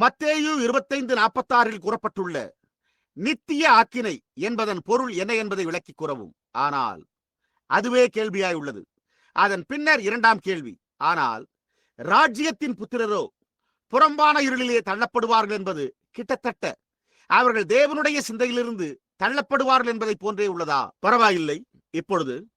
மத்தேயு இருபத்தைந்து நாற்பத்தாறில் கூறப்பட்டுள்ள நித்திய ஆக்கினை என்பதன் பொருள் என்ன என்பதை விளக்கிக் கூறவும். ஆனால் அதுவே கேள்வியாய் உள்ளது. அதன் பின்னர் இரண்டாம் கேள்வி. ஆனால் ராஜ்யத்தின் புத்திரரோ புறம்பான இருளிலே தள்ளப்படுவார்கள் என்பது கிட்டத்தட்ட அவர்கள் தேவனுடைய சிந்தையிலிருந்து தள்ளப்படுவார்கள் என்பதை போன்றே உள்ளதா? பரவாயில்லை. இப்பொழுது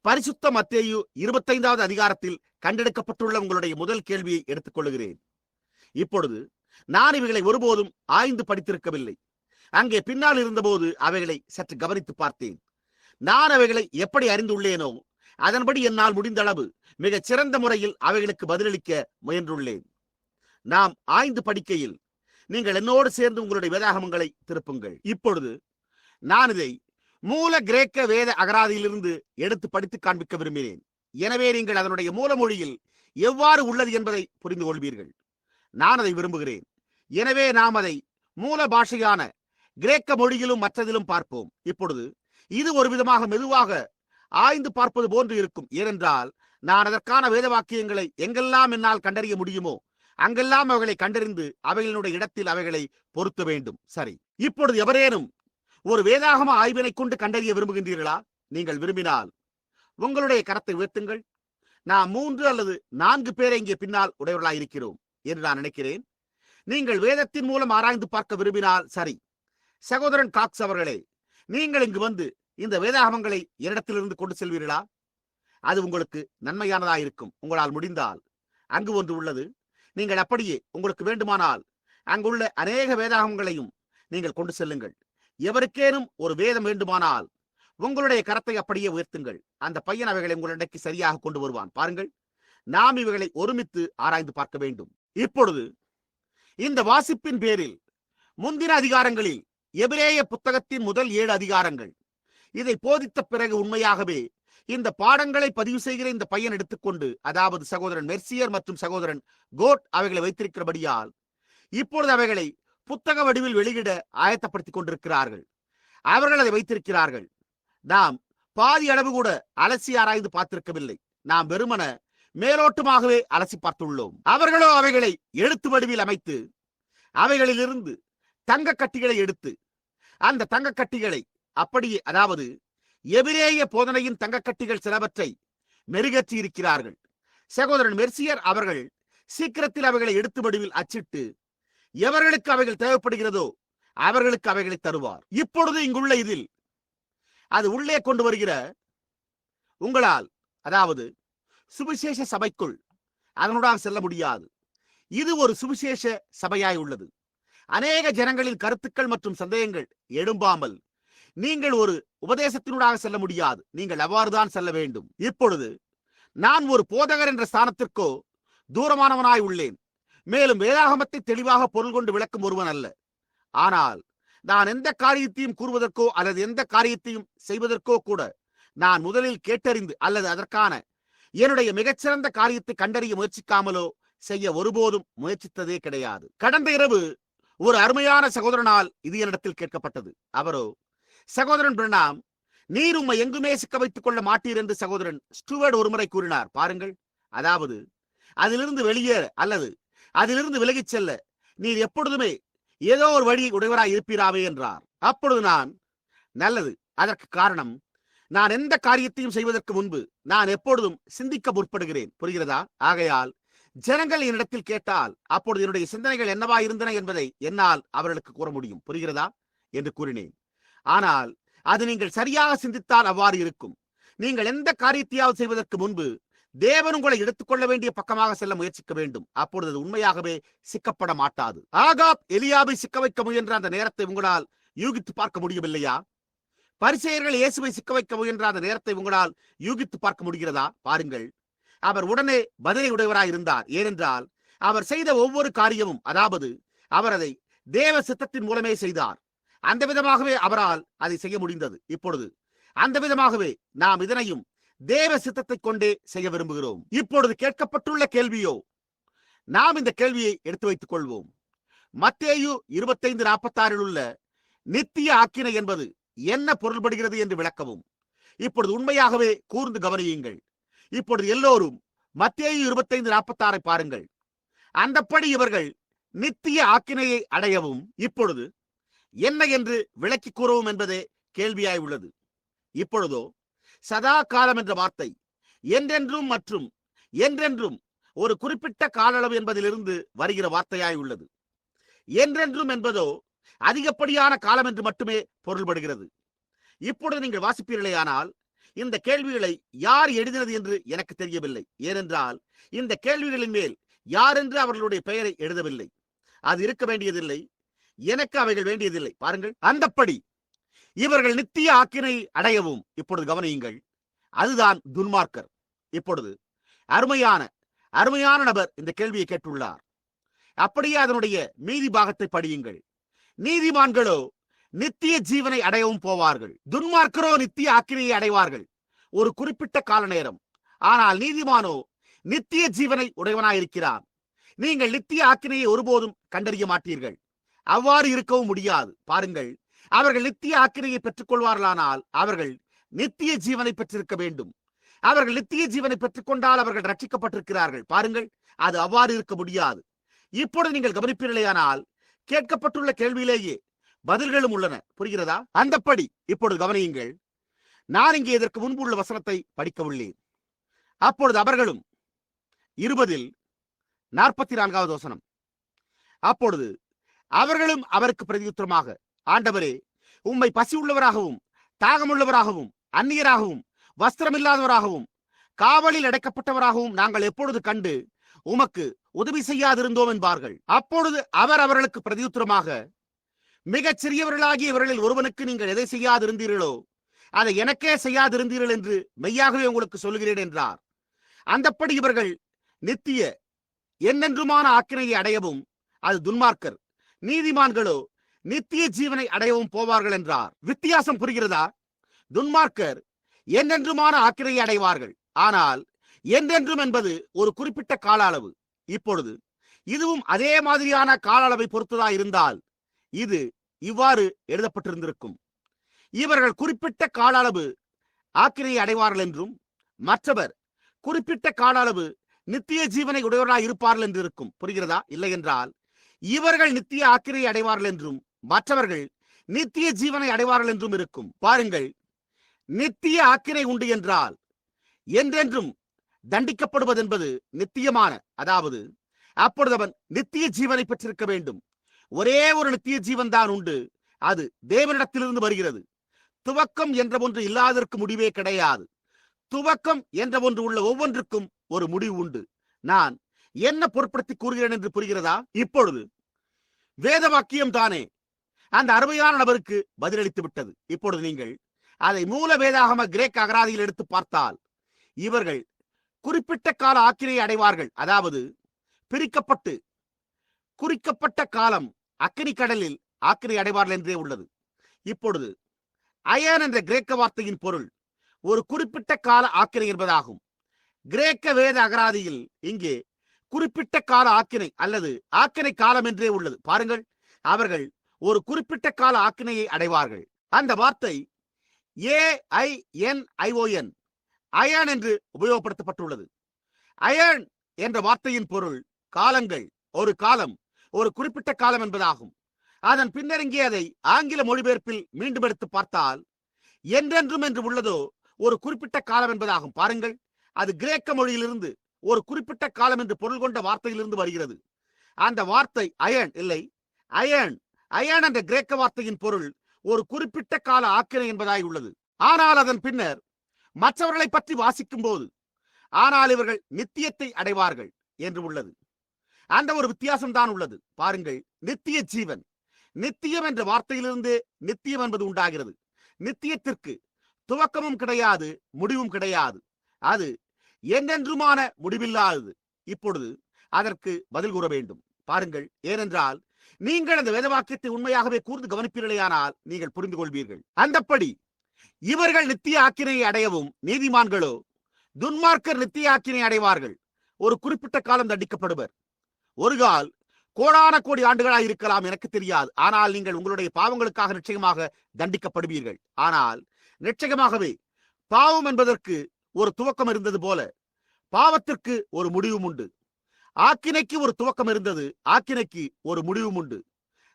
பரிசுத்த மத்தேயு இருபத்தைந்தாவது அதிகாரத்தில் கண்டெடுக்கப்பட்டுள்ள உங்களுடைய முதல் கேள்வியை எடுத்துக்கொள்கிறேன் இப்பொழுது நான் இவைகளை ஒருபோதும் ஆய்ந்து படித்திருக்கவில்லை. அங்கே பின்னால் இருந்தபோது அவைகளை சற்று கவனித்து பார்த்தேன். நான் அவைகளை எப்படி அறிந்துள்ளேனோ அதன்படி என்னால் முடிந்த அளவு மிகச் சிறந்த முறையில் அவைகளுக்கு பதிலளிக்க முயன்றுள்ளேன். நாம் ஆய்ந்து படிக்கையில் நீங்கள் என்னோடு சேர்ந்து உங்களுடைய வேதாகமங்களை திருப்புங்கள். இப்பொழுது நான் இதை மூல கிரேக்க வேத அகராதியிலிருந்து எடுத்து படித்து காண்பிக்க விரும்பினேன். எனவே நீங்கள் அதனுடைய மூல மொழியில் எவ்வாறு உள்ளது என்பதை புரிந்து கொள்வீர்கள் நான் அதை விரும்புகிறேன். எனவே நாம் அதை மூல பாஷையான கிரேக்க மொழியிலும் மற்றதிலும் பார்ப்போம். இப்பொழுது இது ஒரு விதமாக மெதுவாக ஆய்ந்து பார்ப்பது போன்று இருக்கும். ஏனென்றால் நான் அதற்கான வேத வாக்கியங்களை எங்கெல்லாம் என்னால் கண்டறிய முடியுமோ அங்கெல்லாம் அவைகளை கண்டறிந்து அவைகளினுடைய இடத்தில் அவைகளை பொருத்த வேண்டும். சரி. இப்பொழுது எவரேனும் ஒரு வேதாகம ஆய்வினை கொண்டு கண்டறிய விரும்புகின்றீர்களா? நீங்கள் விரும்பினால் உங்களுடைய கரத்தை உயர்த்துங்கள். நான் மூன்று அல்லது நான்கு பேரை இங்கே பின்னால் உடையவர்களாய் இருக்கிறோம் என்று நான் நினைக்கிறேன். நீங்கள் வேதத்தின் மூலம் ஆராய்ந்து பார்க்க விரும்பினால் சரி. சகோதரன் காக்ஸ் அவர்களே நீங்கள் இங்கு வந்து இந்த வேதாகமங்களை என்னிடத்திலிருந்து கொண்டு செல்வீர்களா? அது உங்களுக்கு நன்மையானதா இருக்கும். உங்களால் முடிந்தால். அங்கு ஒன்று உள்ளது. நீங்கள் அப்படியே உங்களுக்கு வேண்டுமானால் அங்குள்ள அநேக வேதாகங்களையும் நீங்கள் கொண்டு செல்லுங்கள். எவருக்கேனும் ஒரு வேதம் வேண்டுமானால் உங்களுடைய கரத்தை அப்படியே உயர்த்துங்கள். அந்த பையன் அவைகளை உங்களிடைக்கு சரியாக கொண்டு வருவான். பாருங்கள். நாம் இவைகளை ஒருமித்து ஆராய்ந்து பார்க்க வேண்டும். இப்பொழுது இந்த வாசிப்பின் பேரில் முந்தின அதிகாரங்களில் எபிரேய புத்தகத்தின் முதல் ஏழு அதிகாரங்கள். இதை போதித்த பிறகு உண்மையாகவே இந்த பாடங்களை பதிவு செய்கிற இந்த பையன் எடுத்துக்கொண்டு அதாவது சகோதரன் மெர்சியர் மற்றும் சகோதரன் கோட் அவைகளை வைத்திருக்கிறபடியால் இப்பொழுது அவைகளை புத்தக வடிவில் வெளியிட ஆயத்தப்படுத்திக் கொண்டிருக்கிறார்கள். அவர்கள் அதை வைத்திருக்கிறார்கள். நாம் பாதி அளவு கூட அலசி ஆராய்ந்து பார்த்திருக்கவில்லை. நாம் வெறுமன மேலோட்டமாகவே அலசி பார்த்துள்ளோம். அவர்களோ அவைகளை எழுத்து வடிவில் அமைத்து அவைகளிலிருந்து தங்க கட்டிகளை எடுத்து அந்த தங்க கட்டிகளை அப்படியே அதாவது எபிரேய போதனையின் தங்கக்கட்டிகள் சிலவற்றை மெருகேற்றி இருக்கிறார்கள். சகோதரன் மெர்சியர் அவர்கள் சீக்கிரத்தில் அவைகளை எடுத்து வடிவில் அச்சிட்டு எவர்களுக்கு அவைகள் தேவைப்படுகிறதோ அவர்களுக்கு அவைகளை தருவார். இப்பொழுது இங்குள்ள இதில் அது உள்ளே கொண்டு வருகிற உங்களால் அதாவது சுவிசேஷ சபைக்குள். அதனூடாக செல்ல முடியாது. இது ஒரு சுவிசேஷ சபையாய் உள்ளது. அநேக ஜனங்களின் கருத்துக்கள் மற்றும் சந்தேகங்கள் எழும்பாமல் நீங்கள் ஒரு உபதேசத்தினூடாக செல்ல முடியாது. நீங்கள் அவ்வாறுதான் செல்ல வேண்டும். இப்பொழுது நான் ஒரு போதகர் என்ற ஸ்தானத்திற்கோ தூரமானவனாய் உள்ளேன். மேலும் வேதாகமத்தை தெளிவாக பொருள் கொண்டு விளக்கும் ஒருவன் அல்ல. ஆனால் நான் எந்த காரியத்தையும் கூறுவதற்கோ அல்லது எந்த காரியத்தையும் செய்வதற்கோ கூட நான் முதலில் கேட்டறிந்து அல்லது அதற்கான என்னுடைய மிகச்சிறந்த காரியத்தை கண்டறிய முயற்சிக்காமலோ செய்ய ஒருபோதும் முயற்சித்ததே கிடையாது. கடந்த இரவு ஒரு அருமையான சகோதரனால் இது என்னிடத்தில் கேட்கப்பட்டது. அவரோ சகோதரன் பிரணாம் நீர் உம்மை எங்குமே சிக்க வைத்துக் கொள்ள மாட்டீர் என்று சகோதரன் ஸ்டூவர்ட் ஒருமுறை கூறினார். பாருங்கள் அதாவது அதிலிருந்து வெளியேற அல்லது அதிலிருந்து விலகிச் செல்ல நீர் எப்பொழுதுமே ஏதோ ஒரு வழி உடையவராய் இருப்பீராவே என்றார். அப்பொழுது நான் நல்லது அதற்கு காரணம் நான் எந்த காரியத்தையும் செய்வதற்கு முன்பு நான் எப்பொழுதும் சிந்திக்க முற்படுகிறேன். புரிகிறதா? ஆகையால் ஜனங்கள் என்னிடத்தில் கேட்டால் அப்பொழுது என்னுடைய சிந்தனைகள் என்னவா இருந்தன என்பதை என்னால் அவர்களுக்கு கூற முடியும். புரிகிறதா? என்று கூறினேன். ஆனால் அது நீங்கள் சரியாக சிந்தித்தால் அவ்வாறு இருக்கும். நீங்கள் எந்த காரியத்தையாவது செய்வதற்கு முன்பு தேவன் உங்களை எடுத்துக்கொள்ள வேண்டிய பக்கமாக செல்ல முயற்சிக்க வேண்டும். அப்பொழுது உண்மையாகவே சிக்கப்பட மாட்டாது. ஆகாப் எலியாவை சிக்க வைக்க முயன்ற அந்த நேரத்தை உங்களால் யூகித்து பார்க்க முடியவில்லையா பரிசெயர்கள் இயேசுவை சிக்க வைக்க முயன்ற அந்த நேரத்தை உங்களால் யூகித்து பார்க்க முடிகிறதா? பாருங்கள். அவர் உடனே பதிலை உடையவராய் இருந்தார். ஏனென்றால் அவர் செய்த ஒவ்வொரு காரியமும் அதாவது அவர் அதை தேவ சித்தத்தின் மூலமே செய்தார். அந்த விதமாகவே அவரால் அதை செய்ய முடிந்தது. இப்பொழுது அந்த விதமாகவே நாம் இதனையும் தேவ சித்தத்தை கொண்டே செய்ய விரும்புகிறோம். இப்பொழுது கேட்கப்பட்டுள்ள கேள்வியோ நாம் இந்த கேள்வியை எடுத்து வைத்துக் கொள்வோம். மத்தேயு இருபத்தைந்து நாற்பத்தாறில் உள்ள நித்திய ஆக்கினை என்பது என்ன பொருள்படுகிறது என்று விளக்கவும். இப்பொழுது உண்மையாகவே கூர்ந்து கவனியுங்கள். இப்பொழுது எல்லோரும் மத்திய இருபத்தைந்து நாற்பத்தாறை பாருங்கள். அந்தப்படி இவர்கள் நித்திய ஆக்கினையை அடையவும் இப்பொழுது என்ன என்று விளக்கி கூறவும் என்பதே கேள்வியாய் உள்ளது. இப்பொழுதோ சதா காலம் என்ற வார்த்தை என்றென்றும் மற்றும் என்றென்றும் ஒரு குறிப்பிட்ட கால அளவு என்பதிலிருந்து வருகிற வார்த்தையாய் உள்ளது. என்றென்றும் என்பதோ அதிகப்படியான காலம் என்று மட்டுமே பொருள்படுகிறது. இப்பொழுது நீங்கள் வாசிப்பீர்களேயானால் இந்த கேள்விகளை யார் எழுதினது என்று எனக்கு தெரியவில்லை. ஏனென்றால் இந்த கேள்விகளின் மேல் யார் என்று அவர்களுடைய பெயரை எழுதவில்லை. அது இருக்க வேண்டியதில்லை. எனக்கு அவைகள் வேண்டியதில்லை. பாருங்கள். அந்தப்படி இவர்கள் நித்திய ஆக்கினை அடையவும் இப்பொழுது கவனியுங்கள். அதுதான் துன்மார்க்கர். இப்பொழுது அருமையான அருமையான நபர் இந்த கேள்வியை கேட்டுள்ளார். அப்படியே அதனுடைய மீதி பாகத்தை படியுங்கள். நீதிமான்களோ நித்திய ஜீவனை அடையவும் போவார்கள். துன்மார்க்கரோ நித்திய ஆக்கிரையை அடைவார்கள். ஒரு குறிப்பிட்ட கால நேரம். ஆனால் நீதிமானோ நித்திய ஜீவனை உடையவனாயிருக்கிறான் நீங்கள் நித்திய ஆக்கினையை ஒருபோதும் கண்டறிய மாட்டீர்கள். அவ்வாறு இருக்கவும் முடியாது. பாருங்கள் அவர்கள் நித்திய ஆக்கினையை பெற்றுக் கொள்வார்களானால் அவர்கள் நித்திய ஜீவனை பெற்றிருக்க வேண்டும். அவர்கள் நித்திய ஜீவனை பெற்றுக்கொண்டால் அவர்கள் ரட்சிக்கப்பட்டிருக்கிறார்கள். பாருங்கள் அது அவ்வாறு இருக்க முடியாது. இப்பொழுது நீங்கள் கவனிப்பீர்களேயானால் கேட்கப்பட்டுள்ள கேள்வியிலேயே பதில்களும் உள்ளன. புரிகிறதா? அந்தப்படி இப்பொழுது கவனியுங்கள். நான் இங்கே இதற்கு முன்பு உள்ள வசனத்தை படிக்க உள்ளேன் அப்பொழுது அவர்களும் இருபதில் நாற்பத்தி நான்காவது வசனம். அப்பொழுது அவர்களும் அவருக்கு பிரதியுத்தரமாக ஆண்டவரே உம்மை பசி உள்ளவராகவும் தாகமுள்ளவராகவும் அந்நியராகவும் வஸ்திரமில்லாதவராகவும் காவலில் அடைக்கப்பட்டவராகவும் நாங்கள் எப்பொழுது கண்டு உமக்கு உதவி செய்யாதிருந்தோம் என்பார்கள். அப்பொழுது அவர் அவர்களுக்கு பிரதியுத்தரமாக மிகச் சிறியவர்களாகிய இவர்களில் ஒருவனுக்கு நீங்கள் எதை செய்யாதிருந்தீர்களோ அதை எனக்கே செய்யாதிருந்தீர்கள் என்று மெய்யாகவே உங்களுக்கு சொல்கிறேன் என்றார். அந்தப்படி இவர்கள் நித்திய என்னென்றுமான ஆக்கினையை அடையவும் அது துன்மார்க்கர் நீதிமான்களோ நித்திய ஜீவனை அடையவும் போவார்கள் என்றார். வித்தியாசம் புரிகிறதா? துன்மார்க்கர் என்னென்றுமான ஆக்கிரையை அடைவார்கள். ஆனால் என்றென்றும் என்பது ஒரு குறிப்பிட்ட கால அளவு இப்பொழுது இதுவும் அதே மாதிரியான கால அளவை பொறுத்ததா இருந்தால் இது இவ்வாறு எழுதப்பட்டிருந்திருக்கும். இவர்கள் குறிப்பிட்ட கால அளவு ஆக்கிரையை அடைவார்கள் என்றும் மற்றவர் குறிப்பிட்ட கால அளவு நித்திய ஜீவனை உடையவர்களாய் இருப்பார்கள் என்று இருக்கும் புரிகிறதா? இல்லை என்றால் இவர்கள் நித்திய ஆக்கிரையை அடைவார்கள் என்றும் மற்றவர்கள் நித்திய ஜீவனை அடைவார்கள் என்றும் இருக்கும். பாருங்கள் நித்திய ஆக்கினை உண்டு என்றால் என்றென்றும் தண்டிக்கப்படுவது என்பது நித்தியமான அதாவது அப்பொழுது அவன் நித்திய ஜீவனை பெற்றிருக்க வேண்டும். ஒரே ஒரு நித்திய ஜீவன் தான் உண்டு. அது தேவனிடத்திலிருந்து வருகிறது. துவக்கம் என்ற ஒன்று இல்லாததற்கு முடிவே கிடையாது. துவக்கம் என்ற ஒன்று உள்ள ஒவ்வொன்றுக்கும் ஒரு முடிவு உண்டு. நான் என்ன பொருட்படுத்தி கூறுகிறேன் என்று புரிகிறதா? இப்பொழுது வேத வாக்கியம் தானே. அந்த அருமையான நபருக்கு பதிலளித்து விட்டது. இப்பொழுது நீங்கள் அதை மூல வேதாகம கிரேக் அகராதியில் எடுத்து பார்த்தால் இவர்கள் குறிப்பிட்ட கால ஆக்கினை அடைவார்கள். அதாவது பிரிக்கப்பட்டு குறிக்கப்பட்ட காலம் அக்கினி கடலில் ஆக்கினை அடைவார்கள் என்றே உள்ளது. இப்பொழுது அயன் என்ற கிரேக்க வார்த்தையின் பொருள் ஒரு குறிப்பிட்ட கால ஆக்கினை என்பதாகும். கிரேக்க வேத அகராதியில் இங்கே குறிப்பிட்ட கால ஆக்கினை அல்லது ஆக்கினை காலம் என்றே உள்ளது. பாருங்கள் அவர்கள் ஒரு குறிப்பிட்ட கால ஆக்கினையை அடைவார்கள். அந்த வார்த்தை ஏ ஐ என் ஐஓஎன் அயன் என்று உபயோகப்படுத்தப்பட்டுள்ளது. அயன் என்ற வார்த்தையின் பொருள் காலங்கள். ஒரு காலம் ஒரு குறிப்பிட்ட காலம் என்பதாகும். அதன் பின்னர் இங்கே அதை ஆங்கில மொழிபெயர்ப்பில் மீண்டும் எடுத்து பார்த்தால் என்றென்றும் என்று உள்ளதோ ஒரு குறிப்பிட்ட காலம் என்பதாகும். பாருங்கள் அது கிரேக்க மொழியிலிருந்து ஒரு குறிப்பிட்ட காலம் என்று பொருள் கொண்ட வார்த்தையிலிருந்து வருகிறது. அந்த வார்த்தை அயன் இல்லை. அயன் அயன் என்ற கிரேக்க வார்த்தையின் பொருள் ஒரு குறிப்பிட்ட கால ஆக்கினை என்பதாய் உள்ளது. ஆனால் அதன் பின்னர் மற்றவர்களை பற்றி வாசிக்கும் போது ஆனால் இவர்கள் நித்தியத்தை அடைவார்கள் என்று உள்ளது. அந்த ஒரு வித்தியாசம் தான் உள்ளது. பாருங்கள் நித்திய ஜீவன். நித்தியம் என்ற வார்த்தையிலிருந்து நித்தியம் என்பது உண்டாகிறது. நித்தியத்திற்கு துவக்கமும் கிடையாது முடிவும் கிடையாது. அது என்றென்றுமான முடிவில்லாதது. இப்பொழுது அதற்கு பதில் கூற வேண்டும். பாருங்கள் ஏனென்றால் நீங்கள் அந்த வேதவாக்கியத்தை உண்மையாகவே கூர்ந்து கவனிப்பீர்களேயானால் நீங்கள் புரிந்து கொள்வீர்கள் அந்தப்படி இவர்கள் நித்திய ஆக்கினை அடையவும் நீதிமான்களோ துன்மார்க்கர் நித்திய ஆக்கினை அடைவார்கள். ஒரு குறிப்பிட்ட காலம் தண்டிக்கப்படுவர். ஒரு கால் கோடான கோடி ஆண்டுகளாக இருக்கலாம் எனக்கு தெரியாது. ஆனால் நீங்கள் உங்களுடைய பாவங்களுக்காக நிச்சயமாக தண்டிக்கப்படுவீர்கள். ஆனால் நிச்சயமாகவே பாவம் என்பதற்கு ஒரு துவக்கம் இருந்தது போல பாவத்திற்கு ஒரு முடிவும் உண்டு. ஆக்கினைக்கு ஒரு துவக்கம் இருந்தது. ஆக்கினைக்கு ஒரு முடிவும் உண்டு.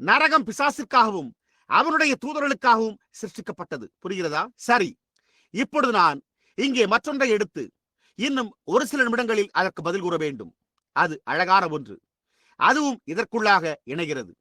நரகம் பிசாசிற்காகவும் அவனுடைய தூதர்களுக்காகவும் சிருஷ்டிக்கப்பட்டது. புரிகிறதா? சரி. இப்பொழுது நான் இங்கே மற்றொன்றை எடுத்து இன்னும் ஒரு சில நிமிடங்களில் அதற்கு பதில் கூற வேண்டும். அது அழகான ஒன்று. அதுவும் இதற்குள்ளாக இணைகிறது.